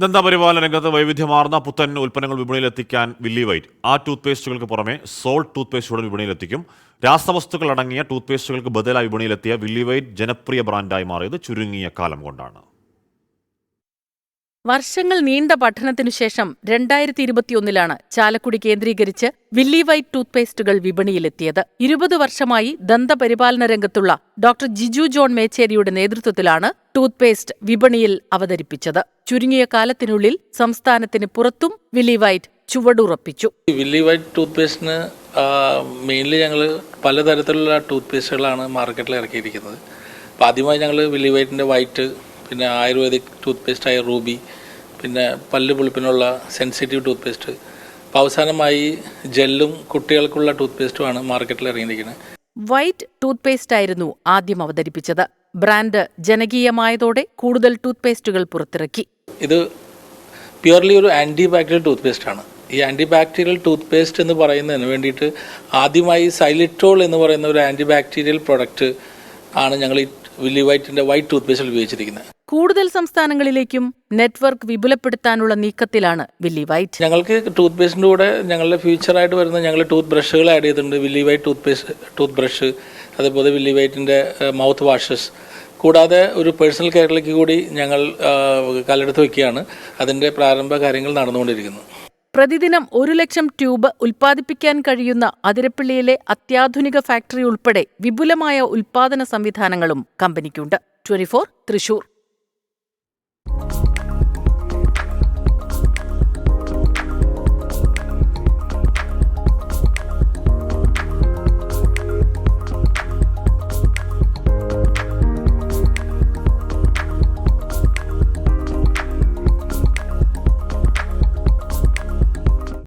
ദന്തപരിപാലന രംഗത്ത് വൈവിധ്യമാർന്ന പുത്തൻ ഉൽപ്പന്നങ്ങൾ വിപണിയിലെത്തിക്കാൻ വില്ലി വൈറ്റ്. ആ ടൂത്ത് പേസ്റ്റുകൾക്ക് പുറമെ സോൾട്ട് ടൂത്ത് പേസ്റ്റുകൾ വിപണിയിലെത്തിക്കും. രാസവസ്തുക്കൾ അടങ്ങിയ ടൂത്ത് പേസ്റ്റുകൾക്ക് ബദലായി വിപണിയിലെത്തിയ വില്ലി വൈറ്റ് ജനപ്രിയ ബ്രാൻഡായി മാറിയത് ചുരുങ്ങിയ കാലം കൊണ്ടാണ്. വർഷങ്ങൾ നീണ്ട പഠനത്തിനുശേഷം രണ്ടായിരത്തി ഇരുപത്തിയൊന്നിലാണ് ചാലക്കുടി കേന്ദ്രീകരിച്ച് വില്ലി വൈറ്റ് ടൂത്ത് പേസ്റ്റുകൾ വിപണിയിലെത്തിയത്. ഇരുപത് വർഷമായി ദന്തപരിപാലന രംഗത്തുള്ള ഡോക്ടർ ജിജു ജോൺ മേച്ചേരിയുടെ നേതൃത്വത്തിലാണ് ടൂത്ത് പേസ്റ്റ് വിപണിയിൽ അവതരിപ്പിച്ചത്. ചുരുങ്ങിയ കാലത്തിനുള്ളിൽ സംസ്ഥാനത്തിന് പുറത്തും വില്ലി വൈറ്റ് ചുവടുറപ്പിച്ചു. വില്ലി വൈറ്റ് ടൂത്ത് പേസ്റ്റിന് മെയിൻലി ഞങ്ങൾ പലതരത്തിലുള്ള ടൂത്ത് പേസ്റ്റുകളാണ് മാർക്കറ്റിൽ ഇറക്കിയിരിക്കുന്നത്. അപ്പോൾ ആദ്യമായി ഞങ്ങൾ വില്ലി വൈറ്റിന്റെ വൈറ്റ് പിന്നെ ആയുർവേദിക് ടൂത്ത് പേസ്റ്റ് ആയ റൂബി പിന്നെ പല്ല് പുളിപ്പിനുള്ള സെൻസിറ്റീവ് ടൂത്ത് പേസ്റ്റ് അപ്പോൾ അവസാനമായി ജെല്ലും കുട്ടികൾക്കുള്ള ടൂത്ത് പേസ്റ്റുമാണ് മാർക്കറ്റിൽ ഇറങ്ങിയിരിക്കുന്നത്. വൈറ്റ് ടൂത്ത് പേസ്റ്റ് ആയിരുന്നു ആദ്യം അവതരിപ്പിച്ചത്. ബ്രാൻഡ് ജനകീയമായതോടെ കൂടുതൽ ടൂത്ത് പേസ്റ്റുകൾ പുറത്തിറക്കി. ഇത് പ്യുവർലി ഒരു ആന്റി ബാക്ടീരിയൽ ടൂത്ത് പേസ്റ്റ് ആണ് ഈ ആന്റി ബാക്ടീരിയൽ ടൂത്ത് പേസ്റ്റ് എന്ന് പറയുന്നതിന് വേണ്ടിയിട്ട് ആദ്യമായി സൈലിട്രോൾ എന്ന് പറയുന്ന ഒരു ആന്റി ബാക്ടീരിയൽ പ്രൊഡക്റ്റ് ആണ് ഞങ്ങൾ ഈ വില്ലി വൈറ്റിന്റെ വൈറ്റ് ടൂത്ത് പേസ്റ്റിൽ ഉപയോഗിച്ചിരിക്കുന്നത്. കൂടുതൽ സംസ്ഥാനങ്ങളിലേക്കും നെറ്റ്വർക്ക് വിപുലപ്പെടുത്താനുള്ള നീക്കത്തിലാണ് വില്ലി വൈറ്റ്. ഞങ്ങൾക്ക് ടൂത്ത് പേസ്റ്റിന്റെ കൂടെ ഞങ്ങളുടെ ഫ്യൂച്ചറായിട്ട് വരുന്ന ഞങ്ങൾ ടൂത്ത് ബ്രഷുകൾ ആഡ് ചെയ്തിട്ടുണ്ട്. Willy White tooth paste tooth brush അതേപോലെ വില്ലി വൈറ്റിന്റെ മൗത്ത് വാഷസ്. കൂടാതെ ഒരു പേഴ്സണൽ കെയറിലേക്ക് കൂടി ഞങ്ങൾ കല്ലെടുത്ത് കാലെടുത്ത് വയ്ക്കുകയാണ് അതിന്റെ പ്രാരംഭ കാര്യങ്ങൾ നടന്നുകൊണ്ടിരിക്കുന്നു. പ്രതിദിനം ഒരു ലക്ഷം ട്യൂബ് ഉൽപ്പാദിപ്പിക്കാൻ കഴിയുന്ന അതിരപ്പള്ളിയിലെ അത്യാധുനിക ഫാക്ടറി ഉൾപ്പെടെ വിപുലമായ ഉൽപ്പാദന സംവിധാനങ്ങളും കമ്പനിക്കുണ്ട്. Twenty four Thrissur.